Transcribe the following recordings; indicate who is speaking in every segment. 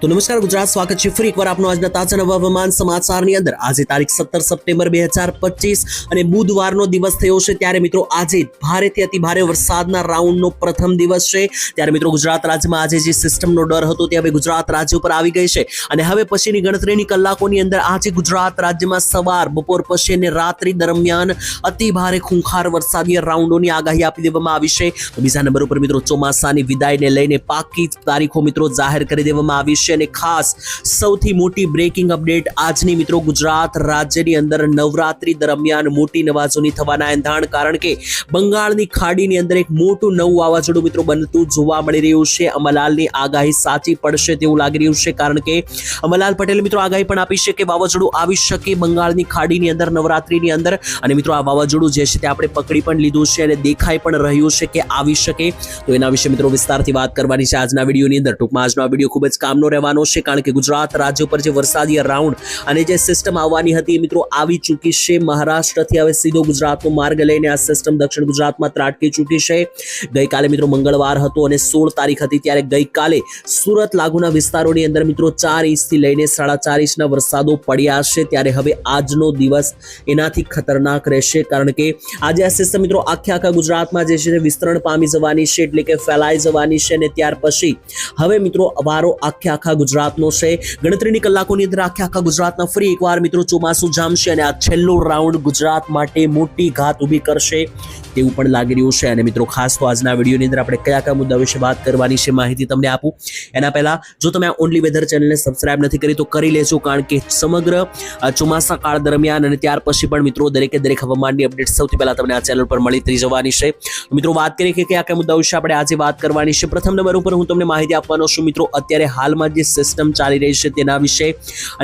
Speaker 1: તો નમસ્કાર, ગુજરાત સ્વાગત છે ફરી એકવાર આપનો આજના તાજા નવા હવામાન સમાચારની અંદર. આજે તારીખ સત્તર સપ્ટેમ્બર બે હજાર પચીસ અને બુધવારનો દિવસ થયો છે. ત્યારે મિત્રો, આજે ભારેથી અતિ ભારે વરસાદના રાઉન્ડનો પ્રથમ દિવસ છે. ત્યારે મિત્રો, ગુજરાત રાજ્યમાં આજે જે સિસ્ટમનો ડર હતો તે હવે ગુજરાત રાજ્ય ઉપર આવી ગઈ છે. અને હવે પછીની ગણતરીની કલાકોની અંદર આજે ગુજરાત રાજ્યમાં સવાર, બપોર પછી અને રાત્રિ દરમિયાન અતિ ભારે ખૂંખાર વરસાદની રાઉન્ડોની આગાહી આપી દેવામાં આવી છે. બીજા નંબર ઉપર મિત્રો, ચોમાસાની વિદાયને લઈને પાકી તારીખો મિત્રો જાહેર કરી દેવામાં આવી છે અને ખાસ સૌથી મોટી બ્રેકિંગ અપડેટ આજની મિત્રો ગુજરાત રાજ્યની અંદર નવરાત્રી દરમિયાન મોટી નવાજોની થવાના એંધાણ, કારણ કે બંગાળની ખાડીની અંદર એક મોટું નવું વાવાઝોડું મિત્રો બનતું જોવા મળી રહ્યું છે. અમલાલની આગાહી સાચી પડશે તેવું લાગી રહ્યું છે, કારણ કે અમલાલ પટેલ મિત્રો આગાહી પણ આપી છે કે વાવાઝોડું આવી શકે બંગાળની ખાડીની અંદર, નવરાત્રીની અંદર. અને મિત્રો આ વાવાઝોડું જે છે તે આપણે પકડી પણ લીધું છે અને દેખાઈ પણ રહ્યું છે કે આવી શકે. તો એના વિશે મિત્રો વિસ્તારથી વાત કરવાની છે આજના વિડીયોની અંદર. ટૂંકમાં આજનો આ વીડિયો ખૂબ જ કામનો રહેવાનો છે કારણ કે ગુજરાત રાજ્ય પર જે વરસાદી રાઉન્ડ અને જે સિસ્ટમ આવવાની હતી મિત્રો આવી ચૂકી છે. મહારાષ્ટ્રથી હવે સીધો ગુજરાતનો માર્ગ લઈને આ સિસ્ટમ દક્ષિણ ગુજરાતમાં ત્રાટકી ચૂકી છે. ગઈકાલે મિત્રો મંગળવાર હતો અને સોળ તારીખ હતી ત્યારે ગઈકાલે સુરત લાગુના વિસ્તારોની અંદર મિત્રો ચાર ઇંચથી લઈને સાડા ચાર ઇંચના વરસાદો પડ્યા છે. ત્યારે હવે આજનો દિવસ એનાથી ખતરનાક રહેશે કારણ કે આજે આ સિસ્ટમ મિત્રો આખે આખા ગુજરાતમાં જે છે વિસ્તરણ પામી જવાની છે એટલે કે ફેલાઈ જવાની છે અને ત્યાર પછી હવે મિત્રો વારો આખે આખા ગુજરાતનો છે. ગણતરીની કલાકોની અંદર આખે આખા ગુજરાતના ફરી એકવાર મિત્રો ચોમાસું જામશે અને આ છેલ્લો રાઉન્ડ ગુજરાત માટે મોટી ઘાત ઊભી કરશે તેવું પણ લાગી રહ્યું છે. અને મિત્રો ખાસ તો આજના વિડીયોની અંદર આપણે કયા કયા મુદ્દા વિશે વાત કરવાની છે માહિતી તમને આપું. એના પહેલા જો તમે ઓનલી વેધર ચેનલને સબસ્ક્રાઇબ નથી કરી તો કરી લેજો કારણ કે સમગ્ર ચોમાસા કાળ દરમિયાન અને ત્યાર પછી પણ મિત્રો દરેકે દરેક હવામાનની અપડેટ સૌથી પહેલાં તમને આ ચેનલ પર મળી જવાની છે. મિત્રો વાત કરીએ કે કયા કયા મુદ્દા વિશે આપણે આજે વાત કરવાની છે. પ્રથમ નંબર ઉપર હું તમને માહિતી આપવાનો છું. મિત્રો અત્યારે હાલમાં જે સિસ્ટમ ચાલી રહી છે તેના વિશે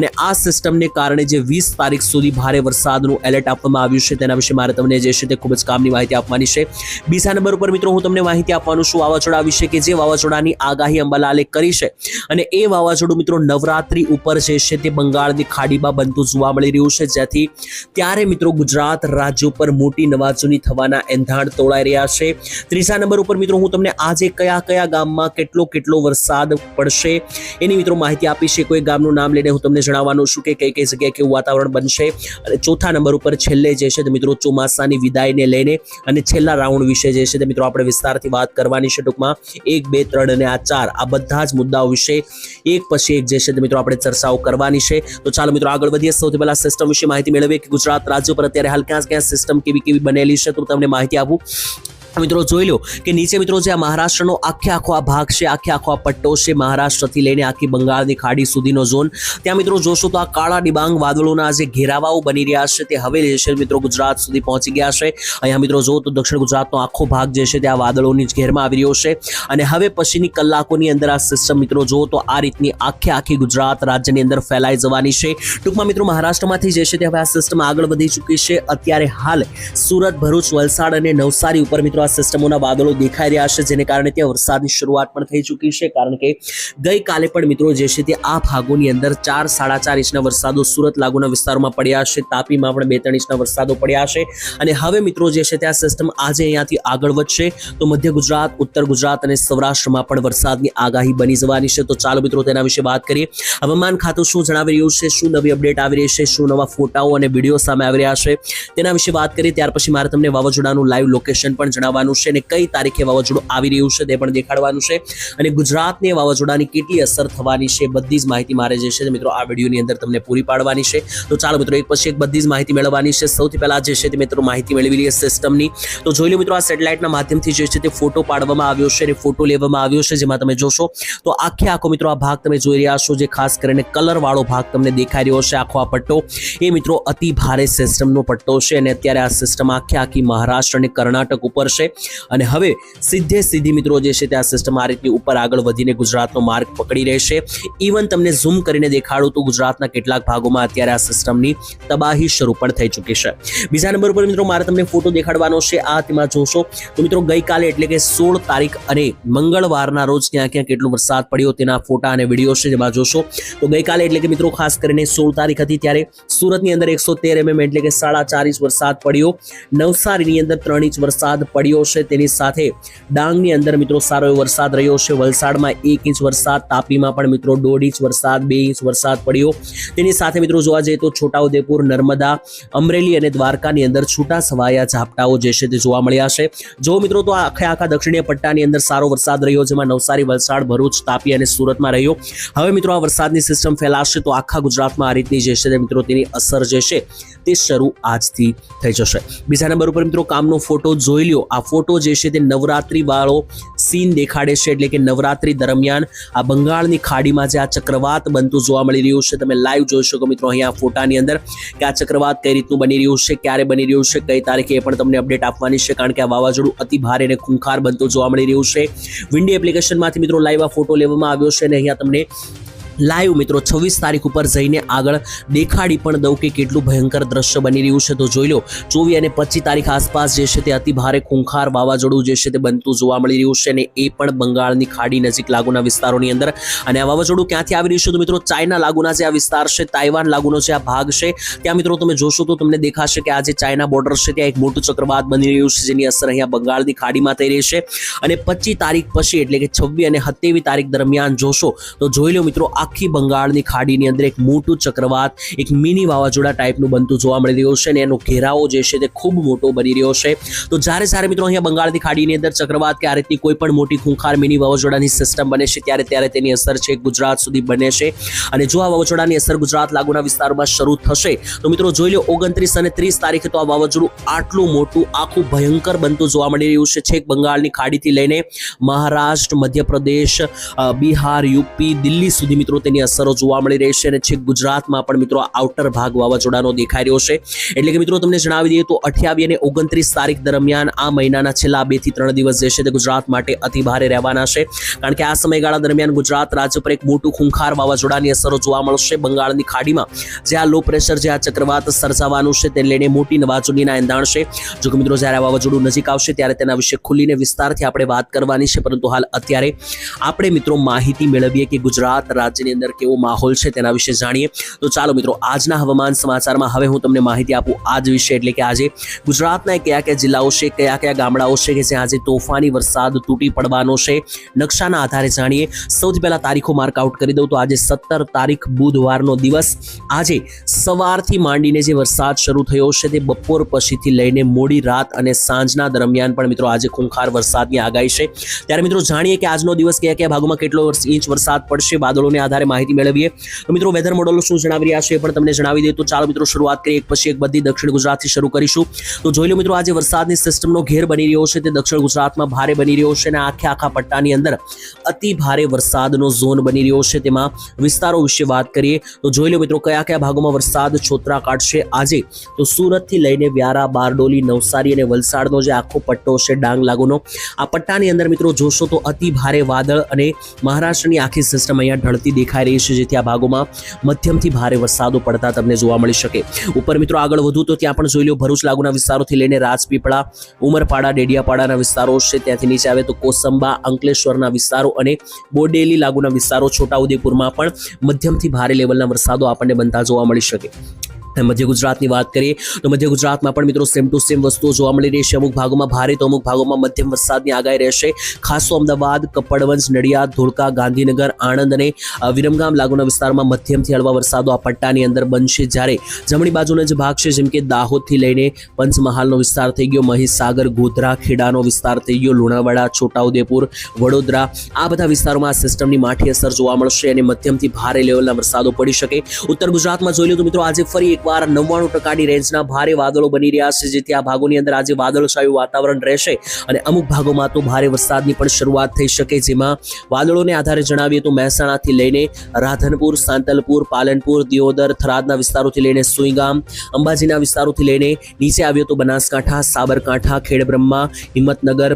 Speaker 1: અને આ સિસ્ટમને કારણે જે વીસ તારીખ સુધી ભારે વરસાદનું એલર્ટ આપવામાં આવ્યું છે તેના વિશે મારે તમને જે છે તે ખૂબ જ કામની માહિતી આપવાની છે. બીજા નંબર ઉપર મિત્રો હું તમને માહિતી આપવાનું છું વાવાઝોડા વિશે કે જે વાવાઝોડાની આગાહી અંબાલાલે કરી છે અને એ વાવાઝોડું મિત્રો નવરાત્રી ઉપર જે છે તે બંગાળની ખાડીમાં બનતું જોવા મળી રહ્યું છે. જેથી ત્યારે મિત્રો ગુજરાત રાજ્ય ઉપર મોટી નવાજૂની થવાના એંધાણ તોડાઈ રહ્યા છે. ત્રીજા નંબર ઉપર મિત્રો હું તમને આજે કયા કયા ગામમાં કેટલો કેટલો વરસાદ પડશે એની મિત્રો માહિતી આપી છે, કોઈ ગામનું નામ લઈને હું તમને જણાવવાનું છું કે કઈ કઈ જગ્યાએ કેવું વાતાવરણ બનશે. અને ચોથા નંબર ઉપર છેલ્લે જે છે તે મિત્રો ચોમાસાની વિદાયને લઈને અને છેલ્લા રાઉન્ડ વિશે જે છે તે મિત્રો આપણે વિસ્તારથી વાત કરવાની છે ટૂંકમાં. એક, બે, ત્રણ અને આ ચાર, આ બધા જ મુદ્દાઓ વિશે એક પછી એક જે છે તે મિત્રો આપણે ચર્ચાઓ કરવાની છે. તો ચાલો મિત્રો આગળ વધીએ. સૌથી પહેલાં સિસ્ટમ વિશે માહિતી મેળવીએ કે ગુજરાત રાજ્ય પર અત્યારે હાલ ક્યાં ક્યાં સિસ્ટમ કેવી કેવી બનેલી છે, તો તમને માહિતી આપું. મિત્રો જોઈ લો કે નીચે મિત્રો જે આ મહારાષ્ટ્રનો આખે આખો આ ભાગ છે, આખે આખો આ પટ્ટો છે, મહારાષ્ટ્રથી લઈને આખી બંગાળની ખાડી સુધીનો ઝોન. ત્યાં મિત્રો જોશો તો આ કાળા ડિબાંગ વાદળોના જે ઘેરાવાઓ બની રહ્યા છે, તે હવે જે છે મિત્રો ગુજરાત સુધી પહોંચી ગયા છે. અહીંયા મિત્રો જો તો દક્ષિણ ગુજરાતનો આખો ભાગ જે છે તે આ વાદળોની જ ઘેરમાં આવી રહ્યો છે. અને હવે પછીની કલાકોની અંદર આ સિસ્ટમ મિત્રો જો તો આ રીતની આખે આખી ગુજરાત રાજ્યની અંદર ફેલાઈ જવાની છે. ટૂંકમાં મિત્રો મહારાષ્ટ્રમાંથી જે છે તે હવે આ સિસ્ટમ આગળ વધી ચૂકી છે. અત્યારે હાલ સુરત, ભરૂચ, વલસાડ અને નવસારી ઉપર મિત્રો આ સિસ્ટમોના વાદળો દેખાઈ રહ્યા છે, જેને કારણે ત્યાં વરસાદની શરૂઆત પણ થઈ ચૂકી છે. કારણ કે ગઈકાલે પણ મિત્રો જે છે તે આ ભાગોની અંદર ચાર સાડા ચાર ઇંચના વરસાદો સુરત લાગુના વિસ્તારોમાં પડ્યા છે. તાપીમાં પણ બે ત્રણ ઇંચના વરસાદો પડ્યા છે. અને હવે મિત્રો જે છે તે આ સિસ્ટમ આજે અહીંયાથી આગળ વધશે. તો મધ્ય ગુજરાત, ઉત્તર ગુજરાત અને સૌરાષ્ટ્રમાં પણ વરસાદની આગાહી બની જવાની છે. તો ચાલો મિત્રો તેના વિશે વાત કરીએ. હવામાન ખાતું શું જણાવી રહ્યું છે? શું નવી અપડેટ આવી રહી છે? શું નવા ફોટાઓ અને વીડિયો સામે આવી રહ્યા છે? તેના વિશે વાત કરીએ. ત્યાર પછી મારે તમને વાવાઝોડાનું લાઈવ લોકેશન પણ જણાવવાનું છે અને કઈ તારીખે વાવાઝોડું આવી રહ્યું છે તે પણ દેખાડવાનું છે. અને ગુજરાતને વાવાઝોડાની કેટલી અસર થવાની છે બધી જ માહિતી મારે જે છે મિત્રો આ વિડીયોની અંદર તમને પૂરી પાડવાની છે. તો ચાલો મિત્રો એક પછી એક બધી જ માહિતી મેળવવાની છે. સૌથી પહેલા જે છે તે મિત્રો માહિતી મેળવી લઈએ સિસ્ટમની તો જોઈ લો મિત્રો આ સેટેલાઇટના માધ્યમથી જે છે તે ફોટો પાડવામાં આવ્યો છે અને ફોટો લેવામાં આવ્યો છે જેમાં તમે જોશો તો આખે આખો મિત્રો આ ભાગ તમે જોઈ રહ્યા છો જે ખાસ કરીને કલરવાળો ભાગ તમને દેખાઈ રહ્યો છે આખો આ પટ્ટો. એ મિત્રો અતિ ભારે સિસ્ટમનો પટ્ટો છે અને અત્યારે આ સિસ્ટમ આખે આખી મહારાષ્ટ્ર અને કર્ણાટક ઉપર છે. અને હવે સીધે સીધી મિત્રો જે છે તે આ સિસ્ટમ આ રીતની ઉપર આગળ વધીને ગુજરાતનો માર્ગ પકડી રહેશે. ઇવન તમને ઝૂમ કરીને દેખાડું તો ગુજરાતના કેટલાક ભાગોમાં અત્યારે આ સિસ્ટમની તબાહી શરૂ પણ થઈ ચૂકી છે. બીજા નંબર પર મિત્રો મારે તમને ફોટો દેખાડવાનો છે. આ તેમાં જોશો તો મિત્રો ગઈકાલે એટલે કે સોળ તારીખ અને મંગળવારના રોજ ક્યાં ક્યાં કેટલો વરસાદ પડ્યો તેના ફોટા અને વીડિયો છે જેમાં જોશો. તો ગઈકાલે એટલે કે મિત્રો ખાસ કરીને સોળ તારીખ હતી ત્યારે સુરતની અંદર એકસો તેર એમએમ એટલે કે સાડા ચાર ઇંચ વરસાદ પડ્યો. નવસારીની અંદર ત્રણ ઇંચ વરસાદ પડ્યો. પડ્યો છે તેની સાથે ડાંગની અંદર મિત્રો સારો એવો વરસાદ રહ્યો છે. વલસાડમાં એક ઇંચ વરસાદ, તાપીમાં પણ મિત્રો દોઢ ઇંચ વરસાદ, બે ઇંચ વરસાદ પડ્યો. તેની સાથે મિત્રો જોવા જઈએ તો છોટાઉદેપુર, નર્મદા, અમરેલી અને દ્વારકાની અંદર છૂટા છવાયા ઝાપટાઓ જે છે તે જોવા મળ્યા છે. જો મિત્રો તો આખે આખા દક્ષિણીય પટ્ટાની અંદર સારો વરસાદ રહ્યો જેમાં નવસારી, વલસાડ, ભરૂચ, તાપી અને સુરતમાં રહ્યો. હવે મિત્રો આ વરસાદની સિસ્ટમ ફેલાશે તો આખા ગુજરાતમાં આ રીતની જે છે તે મિત્રો તેની અસર જે છે તે શરૂ આજથી થઈ જશે. બીજા નંબર ઉપર મિત્રો કામનો ફોટો જોઈ લ્યો. આ ફોટો જે છે તે નવરાત્રી વાળો સીન દેખાડે છે, એટલે કે નવરાત્રી દરમિયાન આ બંગાળની ખાડીમાં જે આ ચક્રવાત બનતું જોવા મળી રહ્યું છે, તમે લાઈવ જોઈ શકો મિત્રો અહીંયા ફોટાની અંદર કે આ ચક્રવાત કઈ રીતનું બની રહ્યું છે, ક્યારે બની રહ્યું છે, કઈ તારીખે એ પણ તમને અપડેટ આપવાની છે, કારણ કે આ વાવાઝોડું અતિ ભારે અને ખૂંખાર બનતું જોવા મળી રહ્યું છે. વિન્ડી એપ્લિકેશનમાંથી મિત્રો લાઈવ આ ફોટો લેવામાં આવ્યો છે અને અહીંયા તમને લાઈવ મિત્રો, છવ્વીસ તારીખ ઉપર જઈને આગળ દેખાડી પણ દઉં કે કેટલું ભયંકર દ્રશ્ય બની રહ્યું છે. તો જોઈ લો, ચોવીસ અને પચીસ તારીખ આસપાસ જે છે તે અતિ ભારે ખૂંખાર વાવાઝોડું જે છે તે બનતું જોવા મળી રહ્યું છે અને એ પણ બંગાળની ખાડી નજીક લાગુના વિસ્તારોની અંદર. અને આ વાવાઝોડું ક્યાંથી આવી રહ્યું છે તો મિત્રો, ચાઇના લાગુના જે આ વિસ્તાર છે, તાઇવાન લાગુનો જે આ ભાગ છે, ત્યાં મિત્રો તમે જોશો તો તમને દેખાશે કે આ જે ચાઇના બોર્ડર છે ત્યાં એક મોટું ચક્રવાત બની રહ્યું છે જેની અસર અહીંયા બંગાળની ખાડીમાં થઈ રહી છે. અને પચીસ તારીખ પછી એટલે કે છવ્વીસ અને સત્યાવીસ તારીખ દરમિયાન જોશો તો જોઈ લો મિત્રો આખી બંગાળની ખાડીની અંદર એક મોટું ચક્રવાત, એક મિની વાવાઝોડા ટાઈપનું બનતું જોવા મળી રહ્યું છે અને એનો ઘેરાવો જે છે તે ખૂબ મોટો બની રહ્યો છે. તો જ્યારે જ્યારે મિત્રો અહીંયા બંગાળની ખાડીની અંદર ચક્રવાત કે આ રીતની કોઈ પણ મોટી ખૂંખાર મિની વાવાઝોડાની સિસ્ટમ બને છે, ત્યારે ત્યારે તેની અસર છે ગુજરાત સુધી બને છે. અને જો આ વાવાઝોડાની અસર ગુજરાત લાગુના વિસ્તારોમાં શરૂ થશે, તો મિત્રો જોઈ લો ઓગણત્રીસ અને ત્રીસ તારીખે તો આ વાવાઝોડું આટલું મોટું, આખું ભયંકર બનતું જોવા મળી રહ્યું છે. છેક બંગાળની ખાડીથી લઈને મહારાષ્ટ્ર, મધ્યપ્રદેશ બિહાર, યુપી, દિલ્હી સુધી મિત્રો તેની અસરો જોવા મળી રહી છે અને છેક ગુજરાતમાં પણ મિત્રો આઉટર ભાગ વાવાઝોડાનો દેખાઈ રહ્યો છે. એટલે કે મિત્રો તમને જણાવી દઈએ તો અઠ્યાવીસ અને ઓગણત્રીસ તારીખ દરમિયાન આ મહિનાના છેલ્લા બેથી ત્રણ દિવસ જે છે તે ગુજરાત માટે અતિ ભારે રહેવાના છે. કારણ કે આ સમયગાળા દરમિયાન ગુજરાત રાજ્ય પર એક મોટું ખૂંખાર વાવાઝોડાની અસરો જોવા મળશે. બંગાળની ખાડીમાં જે આ લો પ્રેશર જે આ ચક્રવાત સર્જાવાનું છે તે લઈને મોટી નવાજુનીના એંધાણ છે. જો કે મિત્રો જ્યારે આ વાવાઝોડું નજીક આવશે ત્યારે તેના વિશે ખુલીને વિસ્તારથી આપણે વાત કરવાની છે. પરંતુ હાલ અત્યારે આપણે મિત્રો માહિતી મેળવીએ કે ગુજરાત રાજ્યની અંદર કેવો માહોલ છે તેના વિશે જાણીએ. તો ચાલો મિત્રો, આજના હવામાન સમાચારમાં હવે હું તમને માહિતી આપું આજ વિશે, એટલે કે આજે ગુજરાતના કયા કયા જિલ્લાઓ છે, કયા કયા ગામડાઓ છે કે જ્યાં આજે તોફાની વરસાદ તૂટી પડવાનો છે, નકશાના આધારે જાણીએ. સૌથી પહેલા તારીખો માર્ક આઉટ કરી દઉં તો આજે સત્તર તારીખ બુધવારનો દિવસ. આજે સવારથી માંડીને જે વરસાદ શરૂ થયો છે તે બપોર પછીથી લઈને મોડી રાત અને સાંજના દરમિયાન પણ મિત્રો આજે ખૂંખાર વરસાદની આગાહી છે. ત્યારે મિત્રો, જાણીએ કે આજનો દિવસ કયા કયા ભાગોમાં કેટલો ઇંચ વરસાદ પડશે, વાદળોને આધારે માહિતી મેળવીએ. તો મિત્રો વેધર મોડલો શું જણાવી રહ્યા છે એ પણ તમને જણાવી દઈએ. તો ચાલો મિત્રો, શરૂઆત કરીએ. એક પછી એક બધી દક્ષિણ ગુજરાતથી શરૂ કરીશું. તો જોઈ લો મિત્રો, આજે વરસાદની સિસ્ટમનો ઘેર બની રહ્યો છે. તે દક્ષિણ ગુજરાતમાં ભારે બની રહ્યો છે અને આખે આખા પટ્ટાની અંદર અતિ ભારે વરસાદનો ઝોન બની રહ્યો છે. તેમાં વિસ્તારો વિશે વાત કરીએ. તો જોઈ લો મિત્રો, કયા કયા ભાગોમાં વરસાદ છોતરા કાઢશે આજે? તો સુરતથી લઈને વ્યારા, બારડોલી, નવસારી અને વલસાડનો જે આખો પટ્ટો છે, ડાંગ લાગુનો, આ પટ્ટાની અંદર મિત્રો, જોશો તો અતિ ભારે વાદળ અને મહારાષ્ટ્રની આખી સિસ્ટમ અહીંયા ઢળતી દેખાઈ રહી છે, જેથી આ ભાગોમાં મધ્યમથી ભારે વરસાદો પડતા તમને જોવા મળી શકે. ઉપર મિત્રો આગળ વધુ તો ત્યાં પણ જોઈ લો ભરૂચ લાગુના વિસ્તારોથી લઈને રાજપીપળા, ઉમરપાડા, ડેડિયાપાડાના વિસ્તારો છે, ત્યાંથી નીચે આવે તો કોસંબા, અંકલેશ્વરના વિસ્તારો અને બોડેલી લાગુના વિસ્તારો, છોટાઉદેપુરમાં પણ મધ્યમથી ભારે લેવલના વરસાદો આપણને બનતા જોવા મળી શકે. મધ્ય ગુજરાતની વાત કરીએ તો મધ્ય ગુજરાતમાં પણ મિત્રો સેમ ટુ સેમ વસ્તુઓ જોવા મળી રહી છે. અમુક ભાગોમાં ભારે તો અમુક ભાગોમાં મધ્યમ વરસાદની આગાહી રહેશે. ખાસો અમદાવાદ, કપડવંજ, નડિયાદ, ધોળકા, ગાંધીનગર, આણંદ અને વિરમગામ લાગુના વિસ્તારમાં મધ્યમથી હળવા વરસાદો આ પટ્ટાની અંદર બનશે જ્યારે જમણી બાજુનો જે ભાગ છે, જેમ કે દાહોદથી લઈને પંચમહાલનો વિસ્તાર થઈ ગયો, મહીસાગર, ગોધરા, ખેડાનો વિસ્તાર થઈ ગયો, લુણાવાડા, છોટાઉદેપુર, વડોદરા, આ બધા વિસ્તારોમાં આ સિસ્ટમની માઠી અસર જોવા મળશે અને મધ્યમથી ભારે લેવલના વરસાદો પડી શકે. ઉત્તર ગુજરાતમાં જોઈ લો તો મિત્રો આજે ફરી એકવાર નવ્વાણું ટકાની રેન્જના ભારે વાદળો બની રહ્યા છે, જેથી આ ભાગોની અંદર આજે વાદળછાયું વાતાવરણ રહેશે અને અમુક ભાગોમાં તો ભારે વરસાદની પણ શરૂઆત થઈ શકે જેમાં વાદળોને આધારે જણાવીએ તો મહેસાણાથી લઈને રાધનપુર, સાંતલપુર, પાલનપુર, દિયોદર, થરાદના વિસ્તારોથી લઈને સુઈગામ, અંબાજીના વિસ્તારોથી લઈને નીચે આવ્યો તો બનાસકાંઠા, સાબરકાંઠા, ખેડબ્રહ્મા, હિંમતનગર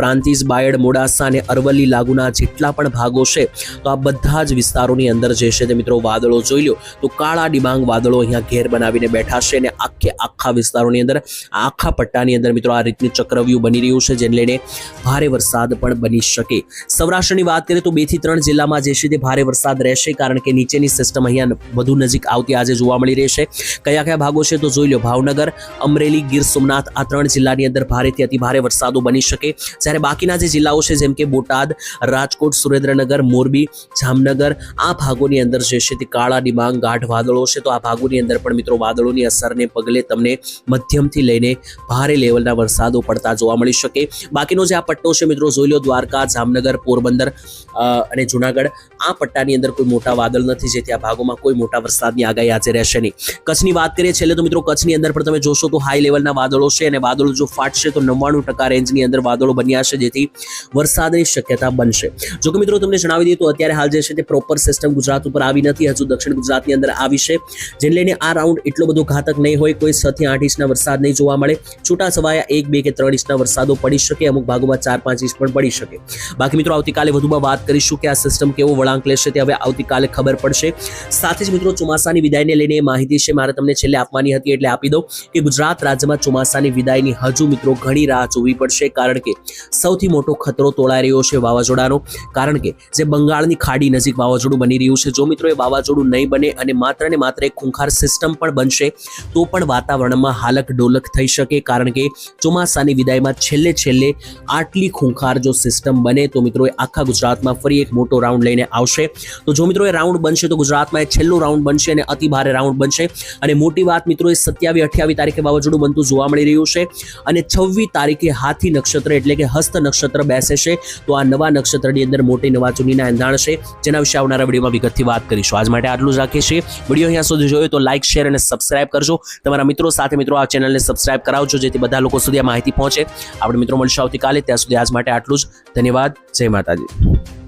Speaker 1: પ્રાંતિજ, બાયડ, મોડાસા અને અરવલ્લી લાગુના જેટલા પણ ભાગો છે, તો આ બધા જ વિસ્તારોની અંદર જે છે તે મિત્રો વાદળો જોઈ લો. તો કાળા ડિબાંગ વાદળો અહીંયા ઘેર ઘેર બનાવીને બેઠા છે અને આખે આખા વિસ્તારોની અંદર, આખા પટ્ટાની અંદર મિત્રો આ રીતનું ચક્રવ્યૂહ બની રહ્યું છે જેને લઈને ભારે વરસાદ પણ બની શકે. સૌરાષ્ટ્રની વાત કરીએ તો બેથી ત્રણ જિલ્લામાં જે છે તે ભારે વરસાદ રહેશે કારણ કે નીચેની સિસ્ટમ અહીંયા વધુ નજીક આવતી આજે જોવા મળી રહેશે કયા કયા ભાગો છે તો જોઈ લો ભાવનગર, અમરેલી, ગીર સોમનાથ આ ત્રણ જિલ્લાની અંદર ભારેથી અતિ ભારે વરસાદો બની શકે. જ્યારે બાકીના જે જિલ્લાઓ છે જેમ કે બોટાદ, રાજકોટ, સુરેન્દ્રનગર, મોરબી, જામનગર આ ભાગોની અંદર જે છે તે કાળા ડિબાંગ, ગાઢ વાદળો છે. તો આ ભાગોની અંદર પણ મિત્રો વાદળોની અસરને પગલે તમને મધ્યમથી લઈને ભારે લેવલના વરસાદો પડતા જોવા મળી શકે. બાકીનો જે આ પટ્ટો છે મિત્રો, જોઈ લો દ્વારકા, જામનગર, પોરબંદર અને જુનાગઢ, આ પટ્ટાની અંદર કોઈ મોટા વાદળ નથી જેથી આ ભાગોમાં કોઈ મોટા વરસાદની આગાહી આજે રહેશે નહીં. કચ્છની વાત કરીએ, છેલ્લે તો મિત્રો કચ્છની અંદર પણ તમે જોશો તો હાઈ લેવલના વાદળો છે અને વાદળો જો ફાટશે તો નવ્વાણું ટકા રેન્જની અંદર વાદળો બન્યા છે જેથી વરસાદની શક્યતા બનશે. જો કે મિત્રો તમને જણાવી દઈએ તો અત્યારે હાલ જે છે તે પ્રોપર સિસ્ટમ ગુજરાત ઉપર આવી નથી, હજુ દક્ષિણ ગુજરાતની અંદર આવી છે. જેને લઈને આ રાઉન્ડ એટલો બધો ઘાતક નહીં હોય, કોઈ છ થી આઠ ઇંચના વરસાદ નહીં જોવા મળે. છૂટા છવાયા એક, બે કે ત્રણ ઇંચના વરસાદો પડી શકે, અમુક ભાગોમાં ચાર, પાંચ ઇંચ પણ પડી શકે. બાકી મિત્રો, આવતીકાલે વધુમાં વાત કરીશું કે આ સિસ્ટમ કેવો વળાંક લેશે તે હવે આવતીકાલે ખબર પડશે. સાથે જ મિત્રો, ચોમાસાની વિદાયને લઈને માહિતી છે, મારે તમને છેલ્લે આપવાની હતી એટલે આપી દઉં કે ગુજરાત રાજ્યમાં ચોમાસાની વિદાયની હજુ મિત્રો ઘણી રાહ જોવી પડશે, કારણ કે સૌથી મોટો ખતરો તોળાઈ રહ્યો છે વાવાઝોડાનો. કારણ કે જે બંગાળની ખાડી નજીક વાવાઝોડું બની રહ્યું છે, જો મિત્રો એ વાવાઝોડું નહીં બને અને માત્ર ને માત્ર એક ખૂંખાર સિસ્ટમ પણ બનશે. તો પણ વાતાવરણમાં હાલક ડોલક થઈ શકે કારણ કે ચોમાસાની વિદાયમાં છેલ્લે છેલ્લે આટલી ખૂંખાર જો સિસ્ટમ બને તો મિત્રો એ આખા ગુજરાતમાં ફરી એક મોટો રાઉન્ડ લઈને આવશે. તો જો મિત્રો એ રાઉન્ડ બનશે તો ગુજરાતમાં એ છેલ્લો રાઉન્ડ બનશે અને અતિ ભારે રાઉન્ડ બનશે. અને મોટી વાત મિત્રો એ સત્યાવી અઠ્યાવી તારીખે વાવાઝોડું બનતું જોવા મળી રહ્યું છે. અને છવ્વીસ તારીખે હાથી નક્ષત્ર એટલે કે હસ્ત નક્ષત્ર બેસે છે. તો આ નવા નક્ષત્રની અંદર મોટી નવા ચૂનીના એંધાણ છે. જેના વિશે આવનારા વિડીયોમાં વિગતથી વાત કરીશું. આજ માટે આટલું જ રાખીએ છીએ. વીડિયો અહીંયા સુધી જોયો તો લાઇક શેર અને સબસ્ક્રાઇબ કરજો. તમારા મિત્રો સાથે મિત્રો આ ચેનલને સબસ્ક્રાઇબ કરાવજો, જેથી બધા લોકો સુધી આ માહિતી પહોંચે. આપણે મિત્રો મળશે આવતીકાલે. ત્યાં સુધી આજ માટે આટલું જ. ધન્યવાદ. જય માતાજી.